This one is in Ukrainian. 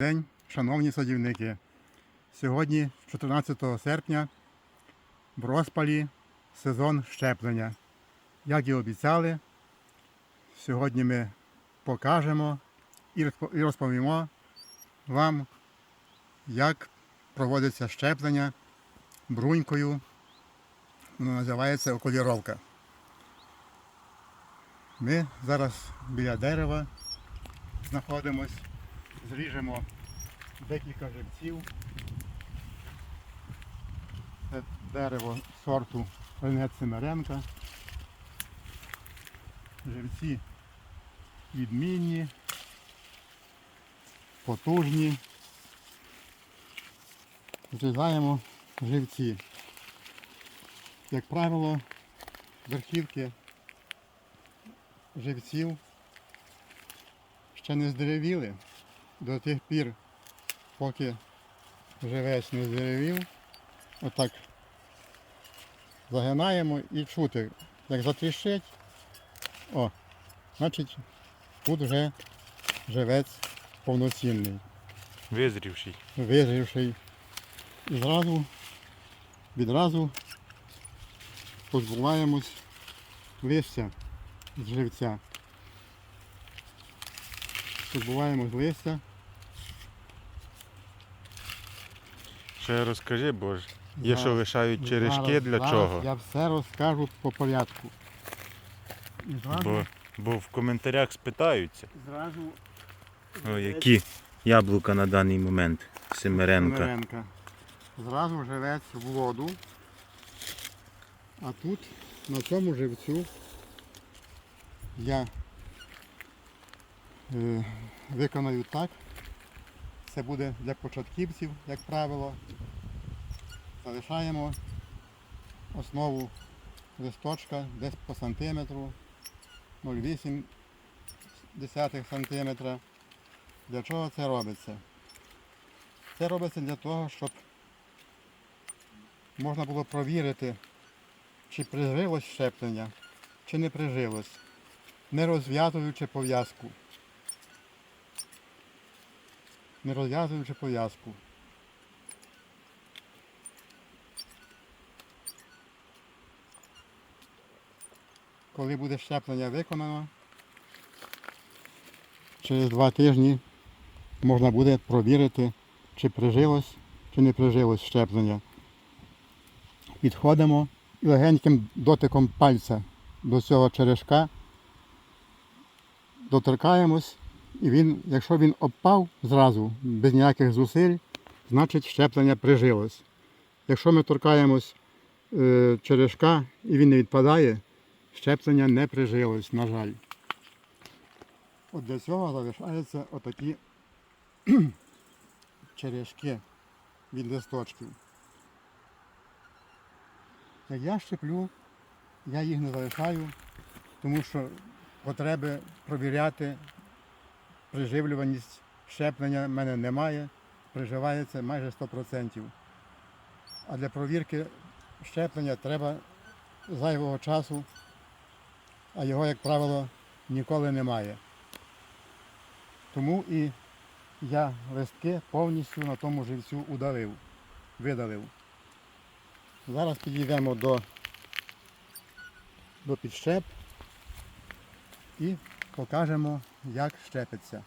День, шановні садівники. Сьогодні, 14 серпня, в розпалі сезон щеплення. Як і обіцяли, сьогодні ми покажемо і розповімо вам, як проводиться щеплення брунькою. Воно називається окуліровка. Ми зараз біля дерева знаходимось зріжемо декілька живців. Це дерево сорту Ренет Семеренка. Живці відмінні, потужні. Зрізаємо живці. Як правило, верхівки живців ще не здеревіли до тих пір, поки живець не здеревів, отак загинаємо і чути, як затріщить, о, значить тут вже живець повноцінний, Визрівший. виживший. І зразу, відразу позбуваємось листя з живця. Позбуваємось листя. Ще розкажи, бо ж є, що лишають черешки зараз- для зараз чого. Я все розкажу по порядку. І зразу, Бо, бо в коментарях спитаються, зразу о, які яблука на даний момент. Семеренка. Семеренка. Зразу живець в воду. А тут на цьому живцю я е, виконаю так. Це буде для початківців, як правило. Залишаємо основу листочка десь по сантиметру, 0,8 сантиметра. Для чого це робиться? Це робиться для того, щоб можна було провірити, чи прижилось щеплення, чи не прижилось, не розв'язуючи пов'язку. Не розв'язуючи пов'язку. Коли буде щеплення виконано, через два тижні можна буде провірити, чи прижилось, чи не прижилось щеплення. Підходимо і легеньким дотиком пальця до цього черешка доторкаємось, і він, якщо він обпав зразу, без ніяких зусиль, значить щеплення прижилось. Якщо ми торкаємось е, черешка і він не відпадає, щеплення не прижилось, на жаль. От для цього залишаються отакі черешки від листочків. Як я щеплю, я їх не залишаю, тому що потреби провіряти приживлюваність щеплення в мене немає, приживається майже 100%. А для провірки щеплення треба зайвого часу, а його, як правило, ніколи немає. Тому і я листки повністю на тому живцю удалив, видалив. Зараз підійдемо до, до підщеп і покажемо, як щепиться.